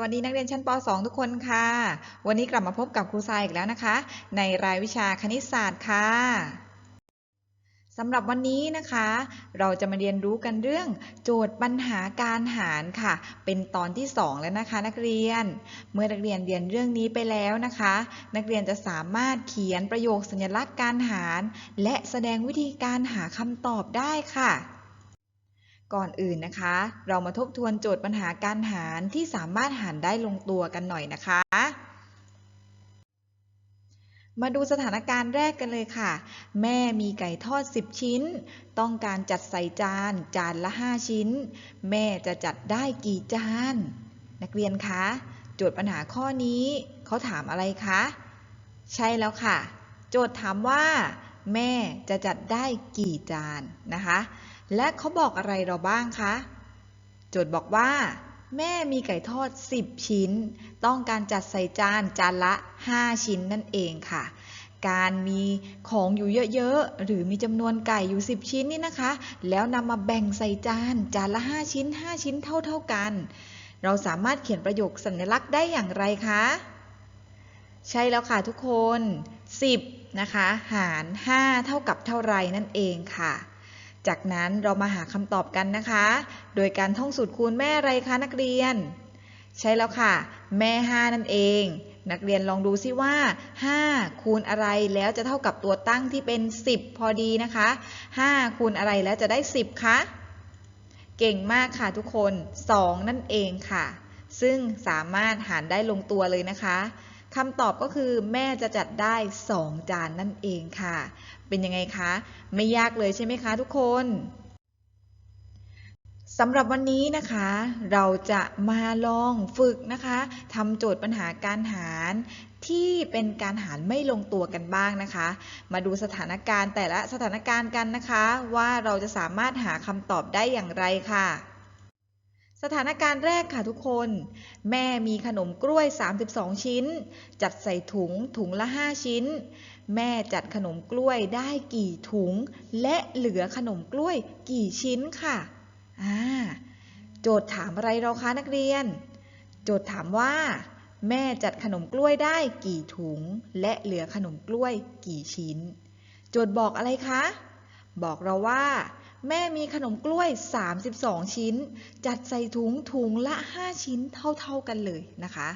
สวัสดีนักเรียนชั้นป .2 ทุกคนค่ะ วันนี้กลับมาพบกับครูทรายอีกแล้วนะคะ ในรายวิชาคณิตศาสตร์ค่ะสำหรับวันนี้นะคะ เราจะมาเรียนรู้กันเรื่องโจทย์ปัญหาการหารค่ะ เป็นตอนที่ 2 แล้วนะคะ นักเรียน เมื่อนักเรียนเรียนเรื่องนี้ไปแล้วนะคะ นักเรียนจะสามารถเขียนประโยคสัญลักษณ์การหาร และแสดงวิธีการหาคำตอบได้ค่ะ ก่อนอื่นนะคะ เรามาทบทวนโจทย์ปัญหาการหารที่สามารถหารได้ลงตัวกันหน่อยนะคะ มาดูสถานการณ์แรกกันเลยค่ะ แม่มีไก่ทอด 10 ชิ้น ต้องการจัดใส่จาน จานละ 5 ชิ้น แม่จะจัดได้กี่จาน นักเรียนคะ โจทย์ปัญหาข้อนี้เขาถามอะไรคะ ใช่แล้วค่ะ โจทย์ถามว่า แม่จะจัดได้กี่จานนะคะ และเขาบอกอะไรเราบ้างคะ โจทย์บอกว่า แม่มีไก่ทอด 10 ชิ้น ต้องการจัดใส่จานจานละ 5 ชิ้นนั่นเองค่ะ การมีของอยู่เยอะๆ หรือมีจำนวนไก่อยู่ 10 ชิ้นนี่นะคะ แล้วนำมาแบ่งใส่จาน จานละ 5 ชิ้น 5 ชิ้นเท่าๆกัน เราสามารถเขียนประโยคสัญลักษณ์ได้อย่างไรคะ ใช่แล้วค่ะทุกคน 10 นะคะ หาร 5 เท่ากับเท่าไรนั่นเองค่ะ จากนั้นเรามาหาคำตอบกันนะคะ โดยการท่องสูตรคูณแม่อะไรคะนักเรียน ใช่แล้วค่ะ แม่ 5 นั่นเอง นักเรียนลองดูซิว่า 5 คูณอะไรแล้วจะเท่ากับตัวตั้งที่เป็น 10 พอดีนะคะ 5 คูณอะไรแล้วจะได้ 10คะเก่งมากค่ะทุกคน 2 นั่นเองค่ะ ซึ่งสามารถหารได้ลงตัวเลยนะคะ คำตอบก็คือแม่จะจัดได้ 2 จานนั่นเองค่ะ เป็นยังไงคะ ไม่ยากเลยใช่ไหมคะทุกคนสำหรับวันนี้นะคะ เราจะมาลองฝึกนะคะทำโจทย์ปัญหาการหารที่เป็นการหารไม่ลงตัวกันบ้างนะคะ มาดูสถานการณ์แต่ละสถานการณ์กันนะคะ ว่าเราจะสามารถหาคำตอบได้อย่างไรค่ะ สถานการณ์แรกค่ะทุกคน แม่มีขนมกล้วย 32 ชิ้น จัดใส่ถุงถุงละ 5 ชิ้น แม่จัดขนมกล้วยได้กี่ถุง และเหลือขนมกล้วยกี่ชิ้นค่ะอ่าโจทย์ถามอะไรเราคะนักเรียน โจทย์ถามว่า แม่จัดขนมกล้วยได้กี่ถุง และเหลือขนมกล้วยกี่ชิ้น โจทย์บอกอะไรคะ บอกเราว่า แม่มีขนมกล้วย 32 ชิ้น จัดใส่ถุงถุงละ 5 ชิ้นเท่าๆกันเลยนะคะ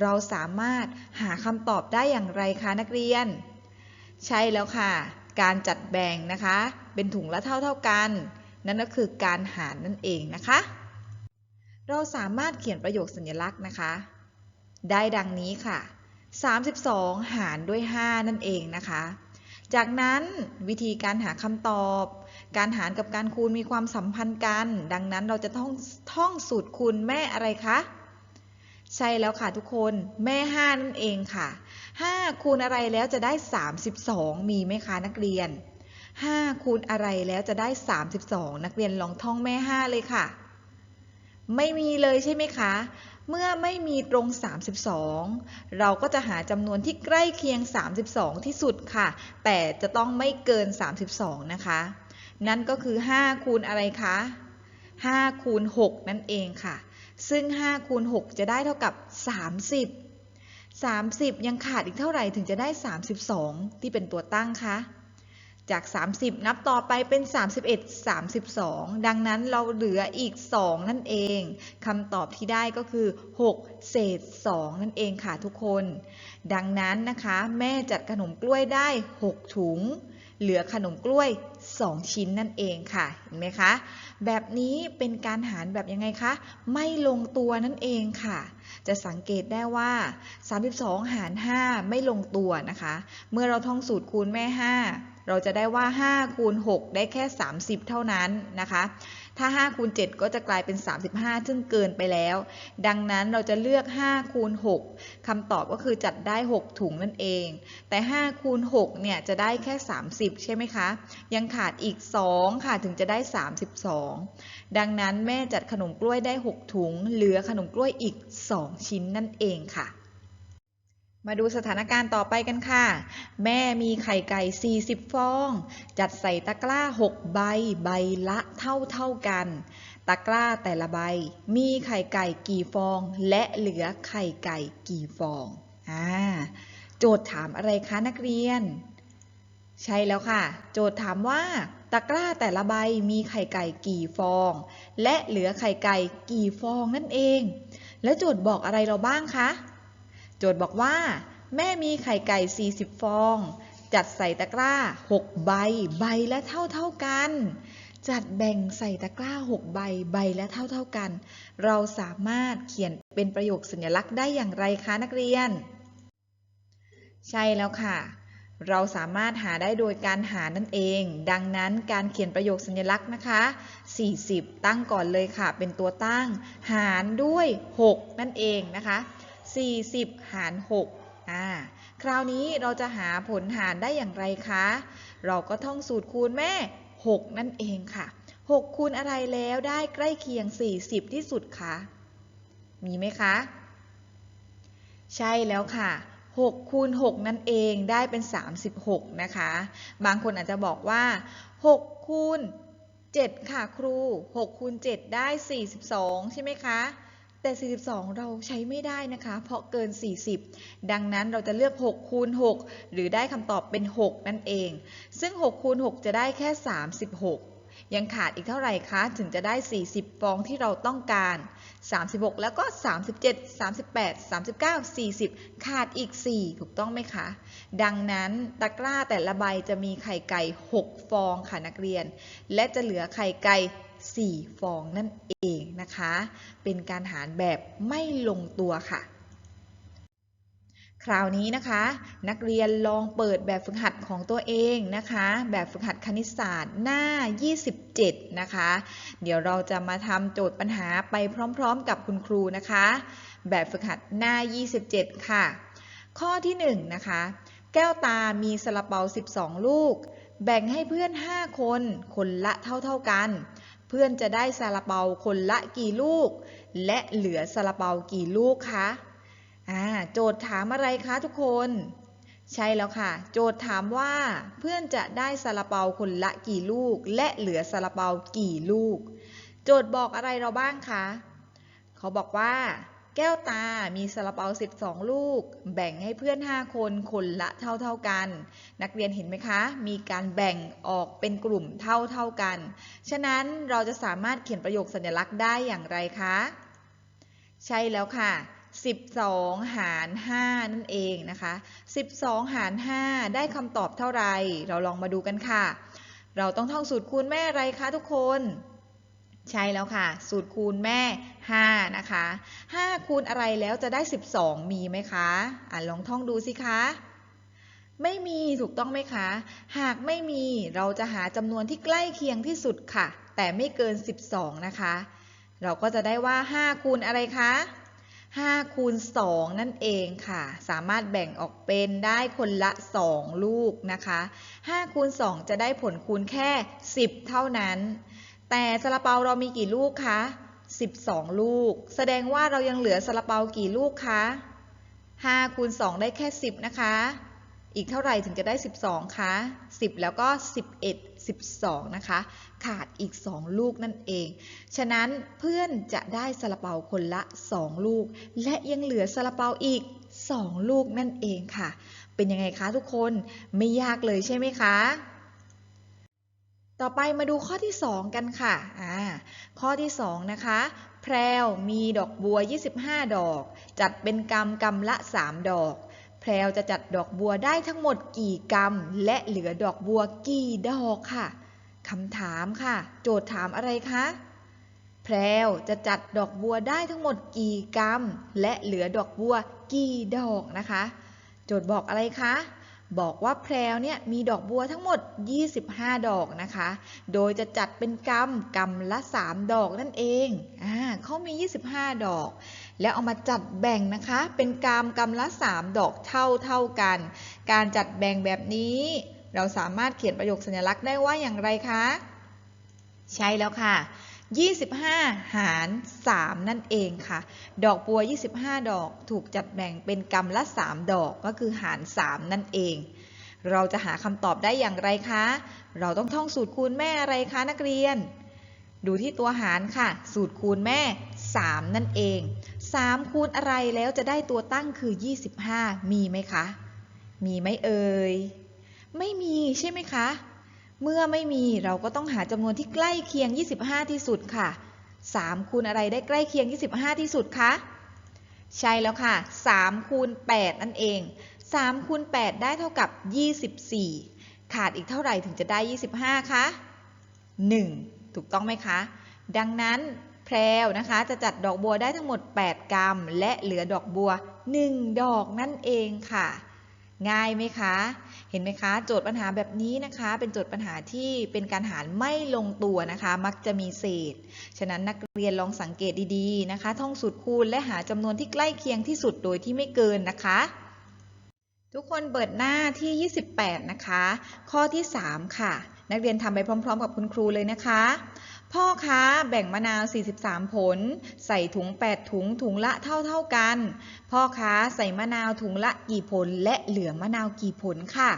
เราสามารถหาคำตอบได้อย่างไรคะนักเรียน ใช่แล้วค่ะ การจัดแบ่งนะคะ เป็นถุงละเท่าๆกัน นั่นก็คือการหารนั่นเองนะคะ เราสามารถเขียนประโยคสัญลักษณ์นะคะ ได้ดังนี้ค่ะ 32 หารด้วย 5 นั่นเองนะคะ จากนั้นวิธีการหาคำตอบ การหารกับการคูณมีความสัมพันธ์กัน ดังนั้นเราจะต้องท่องสูตรคูณแม่อะไรคะ ใช่แล้วค่ะทุกคนแม่ 5 นั่นเองค่ะ 5 คูณอะไรแล้วจะได้ 32 มีไหมคะนักเรียน 5 คูณอะไรแล้วจะได้ 32 นักเรียนลองท่องแม่ 5 เลยค่ะ ไม่มีเลยใช่ไหมคะ เมื่อไม่มีตรง 32 เราก็จะหาจำนวนที่ใกล้เคียง 32 ที่สุดค่ะ แต่จะต้องไม่เกิน 32 นะคะ นั่นก็คือ 5 คูณอะไรคะ 5 คูณ 6 นั่นเองค่ะ ซึ่ง 5 คูณ 6 จะได้เท่ากับ 30 30 ยังขาดอีกเท่าไหร่ถึงจะได้ 32 ที่เป็นตัวตั้งคะ จาก 30 นับต่อไปเป็น 31 32 ดังนั้นเราเหลืออีก 2 นั่นเองคำตอบที่ได้ก็คือ 6 เศษ 2 นั่นเองค่ะทุกคน ดังนั้นนะคะ แม่จัดขนมกล้วยได้ 6 ถุง เหลือขนมกล้วย 2 ชิ้นนั่นเองค่ะ เห็นไหมคะ แบบนี้เป็นการหารแบบยังไงคะ ไม่ลงตัวนั่นเองค่ะ จะสังเกตได้ว่า 32 หาร 5 ไม่ลงตัวนะคะ เมื่อเราท่องสูตรคูณแม่ 5 เราจะได้ว่า 5 คูณ 6 ได้แค่ 30 เท่านั้นนะคะ ถ้า5คูณ7ก็จะกลายเป็น 35 ซึ่งเกินไปแล้ว ดังนั้นเราจะเลือก5คูณ6คำตอบก็คือจัดได้ 6 ถุงนั่นเอง แต่5คูณ6เนี่ยจะได้แค่ 30 ใช่ไหมคะ ยังขาดอีก 2 ค่ะถึงจะได้ 32 ดังนั้นแม่จัดขนมกล้วยได้ 6 ถุง เหลือขนมกล้วยอีก 2 ชิ้นนั่นเองค่ะ มาดูสถานการณ์ต่อไปกันค่ะ แม่มีไข่ไก่ 40 ฟอง จัดใส่ตะกร้า 6 ใบ ใบละเท่าเท่ากัน ตะกร้าแต่ละใบ มีไข่ไก่กี่ฟอง และเหลือไข่ไก่กี่ฟองอ่าโจทย์ถามอะไรคะนักเรียน ใช่แล้วค่ะ โจทย์ถามว่า ตะกร้าแต่ละใบมีไข่ไก่กี่ฟอง และเหลือไข่ไก่กี่ฟองนั่นเอง แล้วโจทย์บอกอะไรเราบ้างคะ โจทย์บอกว่า แม่มีไข่ไก่ 40 ฟอง จัดใส่ตะกร้า 6 ใบ ใบละเท่าเท่ากัน จัดแบ่งใส่ตะกร้า 6 ใบ ใบละเท่าเท่ากัน เราสามารถเขียนเป็นประโยคสัญลักษณ์ได้อย่างไรคะนักเรียน ใช่แล้วค่ะ เราสามารถหาได้โดยการหารนั่นเอง ดังนั้นการเขียนประโยคสัญลักษณ์นะคะ 40 ตั้งก่อนเลยค่ะ เป็นตัวตั้ง หารด้วย 6 นั่นเองนะคะ 40 หาร 6 อ่า คราวนี้เราจะหาผลหารได้อย่างไรคะ เราก็ท่องสูตรคูณแม่ 6 นั่นเองค่ะ 6 คูณอะไรแล้วได้ใกล้เคียง 40 ที่สุดคะ มีไหมคะ ใช่แล้วค่ะ6คูณ6นั่นเองได้เป็น 36 นะคะ บางคนอาจจะบอกว่า 6คูณ7ค่ะครู 6คูณ7ได้ 42 ใช่ไหมคะ แต่ 42 เราใช้ไม่ได้นะคะ เพราะเกิน 40 ดังนั้นเราจะเลือก 6 คูณ 6 หรือได้คำตอบเป็น 6 นั่นเอง ซึ่ง 6 คูณ 6 จะได้แค่ 36 ยังขาดอีกเท่าไหร่คะ ถึงจะได้ 40 ฟองที่เราต้องการ 36 แล้วก็ 37 38 39 40 ขาดอีก 4 ถูกต้องไหมคะ ดังนั้นตะกร้าแต่ละใบจะมีไข่ไก่ 6 ฟองค่ะนักเรียน และจะเหลือไข่ไก่ 4 ฟองนั่นเองนะคะ เป็นการหารแบบไม่ลงตัวค่ะ คราวนี้นะคะ นักเรียนลองเปิดแบบฝึกหัดของตัวเองนะคะ แบบฝึกหัดคณิตศาสตร์หน้า 27 นะคะ เดี๋ยวเราจะมาทำโจทย์ปัญหาไปพร้อมๆ กับคุณครูนะคะ แบบฝึกหัดหน้า 27 ค่ะ ข้อที่1นะคะแก้วตามีซาลาเปา 12 ลูก แบ่งให้เพื่อน 5 คน คนละเท่าๆกัน เพื่อนจะได้ซาลาเปาคนละกี่ลูก และเหลือซาลาเปากี่ลูกคะอ่าโจทย์ถามอะไรคะทุกคน ใช่แล้วค่ะ โจทย์ถามว่าเพื่อนจะได้ซาลาเปาคนละกี่ลูก และเหลือซาลาเปากี่ลูก โจทย์บอกอะไรเราบ้างคะ เขาบอกว่า แก้วตามีซาลาเปา 12 ลูก แบ่งให้เพื่อน 5 คน คนละเท่าๆกัน นักเรียนเห็นไหมคะ มีการแบ่งออกเป็นกลุ่มเท่าๆกัน ฉะนั้นเราจะสามารถเขียนประโยคสัญลักษณ์ได้อย่างไรคะ ใช่แล้วค่ะ 12 หาร 5 นั่นเองนะคะ 12 หาร 5 ได้คำตอบเท่าไหร่เราลองมาดูกันค่ะ เราต้องท่องสูตรคูณแม่อะไรคะทุกคน ใช่แล้วค่ะ สูตรคูณแม่ 5 นะคะ 5 คูณอะไรแล้วจะได้ 12 มีไหมคะอะลองท่องดูสิคะ ไม่มีถูกต้องไหมคะ หากไม่มีเราจะหาจำนวนที่ใกล้เคียงที่สุดค่ะ แต่ไม่เกิน 12 นะคะ เราก็จะได้ว่า 5 คูณอะไรคะ5คูณ2นั่นเองค่ะ สามารถแบ่งออกเป็นได้คนละ 2 ลูกนะคะ5คูณ2จะได้ผลคูณแค่ 10 เท่านั้น แต่ซาลาเปาเรามีกี่ลูกคะ 12 ลูก แสดงว่าเรายังเหลือซาลาเปากี่ลูกคะ5คูณ2ได้แค่ 10 นะคะ อีกเท่าไหร่ถึงจะได้ 12 คะ 10 แล้วก็ 11 12 นะคะ ขาดอีก 2 ลูกนั่นเอง ฉะนั้นเพื่อนจะได้ซาลาเปาคนละ 2 ลูก และยังเหลือซาลาเปาอีก 2 ลูกนั่นเองค่ะ เป็นยังไงคะทุกคน ไม่ยากเลยใช่ไหมคะ ต่อไปมาดูข้อที่ 2 กันค่ะอ่าข้อที่ 2 นะคะ แพรวมีดอกบัว 25 ดอก จัดเป็นกำกำละ 3 ดอก แพรวจะจัดดอกบัวได้ทั้งหมดกี่กำและเหลือดอกบัวกี่ดอกค่ะคำถามค่ะ โจทย์ถามอะไรคะ แพรวจะจัดดอกบัวได้ทั้งหมดกี่กำและเหลือดอกบัวกี่ดอกนะคะ โจทย์บอกอะไรคะ บอกว่าแพรวเนี่ยมีดอกบัวทั้งหมด 25 ดอกนะคะ โดยจะจัดเป็นกำกำละ 3 ดอกนั่นเอง อ่าเขามี 25 ดอก แล้วเอามาจัดแบ่งนะคะ เป็นกำกำละ 3 ดอกเท่าเท่ากัน การจัดแบ่งแบบนี้ เราสามารถเขียนประโยคสัญลักษณ์ได้ว่าอย่างไรคะ ใช่แล้วค่ะ 25 หาร 3 นั่นเองค่ะ ดอกบัว 25 ดอกถูกจัดแบ่งเป็นกำละ 3 ดอกก็คือหาร 3 นั่นเอง เราจะหาคำตอบได้อย่างไรคะ เราต้องท่องสูตรคูณแม่อะไรคะนักเรียน ดูที่ตัวหารค่ะ สูตรคูณแม่ 3 นั่นเอง 3 คูณอะไรแล้วจะได้ตัวตั้งคือ 25 มีไหมคะ มีไหมเอ่ย ไม่มีใช่ไหมคะ เมื่อไม่มีเราก็ต้องหาจำนวนที่ใกล้เคียง 25 ที่สุดค่ะ 3 คูณอะไรได้ใกล้เคียง 25 ที่สุดคะใช่แล้วค่ะ 3 คูณ 8 นั่นเอง 3 คูณ 8 ได้เท่ากับ 24 ขาดอีกเท่าไหร่ถึงจะได้ 25 คะ 1 ถูกต้องไหมคะ ดังนั้นแพรวนะคะจะจัดดอกบัวได้ทั้งหมด 8 กรัม และเหลือดอกบัว 1 ดอกนั่นเองค่ะ ง่ายไหมคะ เห็นไหมคะ โจทย์ปัญหาแบบนี้นะคะ เป็นโจทย์ปัญหาที่เป็นการหารไม่ลงตัวนะคะ มักจะมีเศษ ฉะนั้นนักเรียนลองสังเกตดีๆนะคะ ท่องสูตรคูณและหาจำนวนที่ใกล้เคียงที่สุดโดยที่ไม่เกินนะคะทุกคนเปิดหน้าที่ 28 นะคะ ข้อที่ 3 ค่ะ นักเรียนทำไปพร้อม ๆ กับคุณครูเลยนะคะ พ่อค้าแบ่งมะนาว 43 ผล ใส่ถุง 8 ถุงถุงละเท่าๆกัน พ่อค้าใส่มะนาวถุงละกี่ผล และเหลือมะนาวกี่ผลค่ะ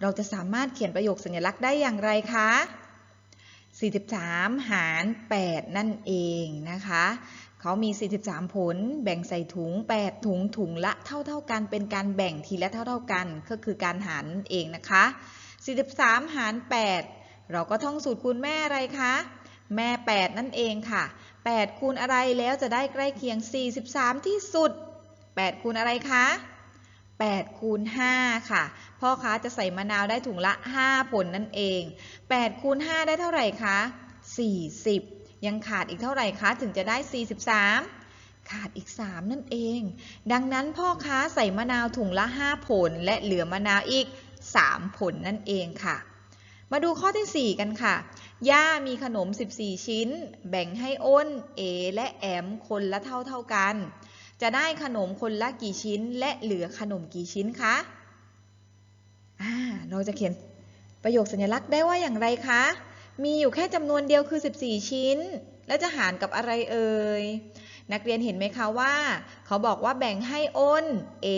เราจะสามารถเขียนประโยคสัญลักษณ์ได้อย่างไรคะ 43 หาร 8 นั่นเองนะคะเขามี 43 ผล แบ่งใส่ถุง 8 ถุง ถุงละเท่าๆกัน เป็นการแบ่งทีละเท่าๆกัน ก็คือการหารเองนะคะ 43 หาร 8 เราก็ท่องสูตรคูณแม่อะไรคะ แม่ 8 นั่นเองค่ะ 8 คูณอะไรแล้วจะได้ใกล้เคียง 43 ที่สุด 8 คูณอะไรคะ 8 คูณ 5 ค่ะ พ่อค้าจะใส่มะนาวได้ถุงละ 5 ผลนั่นเอง 8 คูณ 5 ได้เท่าไหร่คะ 40 ยังขาดอีกเท่าไหร่คะ ถึงจะได้ 43ขาดอีก 3 นั่นเอง ดังนั้นพ่อค้าใส่มะนาวถุงละ 5 ผล และเหลือมะนาวอีก 3 ผลนั่นเองค่ะ มาดูข้อที่ 4 กันค่ะ ย่ามีขนม 14 ชิ้น แบ่งให้อ้น เอ และแอมคนละเท่าเท่าๆกัน จะได้ขนมคนละกี่ชิ้น และเหลือขนมกี่ชิ้นคะอ่าเราจะเขียนประโยคสัญลักษณ์ได้ว่าอย่างไรคะ มีอยู่แค่จำนวนเดียวคือ 14 ชิ้น แล้วจะหารกับอะไรเอ่ย นักเรียนเห็นไหมคะว่า เขาบอกว่าแบ่งให้อ้น เอ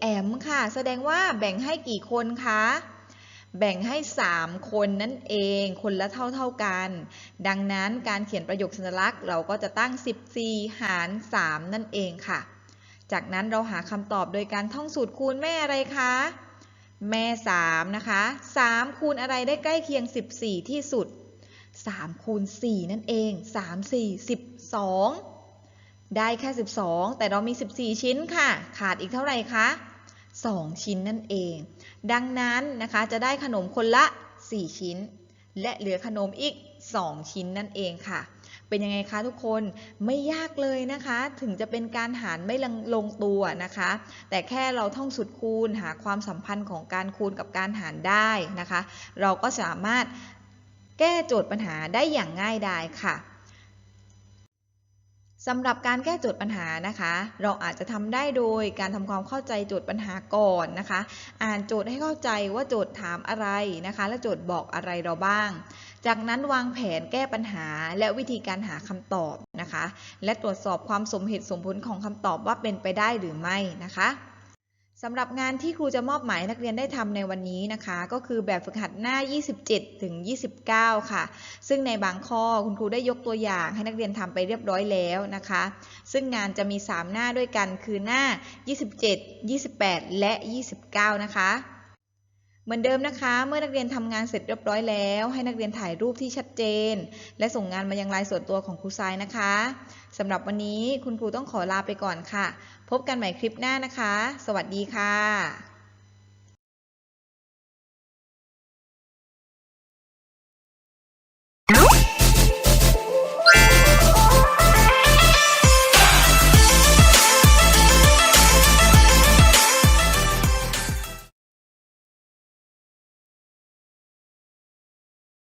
แอมค่ะ แสดงว่าแบ่งให้กี่คนคะ แบ่งให้ 3 คนนั่นเอง คนละเท่าเท่าๆกัน ดังนั้นการเขียนประโยคสัญลักษณ์ เราก็จะตั้ง 14 หาร 3 นั่นเองค่ะ จากนั้นเราหาคำตอบโดยการท่องสูตรคูณแม่อะไรคะ แม่ 3 นะคะ 3 คูณอะไรได้ใกล้เคียง 14 ที่สุด 3 คูณ 4 นั่นเอง 3 4 12 ได้แค่ 12 แต่เรามี 14 ชิ้นค่ะ ขาดอีกเท่าไหร่คะ 2 ชิ้นนั่นเอง ดังนั้นนะคะจะได้ขนมคนละ 4 ชิ้น และเหลือขนมอีก 2 ชิ้นนั่นเองค่ะ เป็นยังไงคะทุกคนไม่ยากเลยนะคะ ถึงจะเป็นการหารไม่ลงลงตัวนะคะ แต่แค่เราท่องสุดคูณหาความสัมพันธ์ของการคูณกับการหารได้นะคะ เราก็สามารถแก้โจทย์ปัญหาได้อย่างง่ายดายค่ะ สำหรับการแก้โจทย์ปัญหานะคะ เราอาจจะทำได้โดยการทำความเข้าใจโจทย์ปัญหาก่อนนะคะ อ่านโจทย์ให้เข้าใจว่าโจทย์ถามอะไรนะคะ และโจทย์บอกอะไรเราบ้าง จากนั้นวางแผนแก้ปัญหาและวิธีการหาคำตอบนะคะ และตรวจสอบความสมเหตุสมผลของคำตอบว่าเป็นไปได้หรือไม่นะคะ สำหรับงานที่ครูจะมอบหมายนักเรียนได้ทำในวันนี้นะคะ ก็คือแบบฝึกหัดหน้า 27 ถึง 29 ค่ะ ซึ่งในบางข้อคุณครูได้ยกตัวอย่างให้นักเรียนทำไปเรียบร้อยแล้วนะคะ ซึ่งงานจะมี 3 หน้าด้วยกันคือหน้า 27 28 และ 29 นะคะ เหมือนเดิมนะคะ เมื่อนักเรียนทำงานเสร็จเรียบร้อยแล้ว ให้นักเรียนถ่ายรูปที่ชัดเจน และส่งงานมายังไลน์ส่วนตัวของครูทรายนะคะสำหรับวันนี้คุณครูต้องขอลาไปก่อนค่ะ พบกันใหม่คลิปหน้านะคะ สวัสดีค่ะ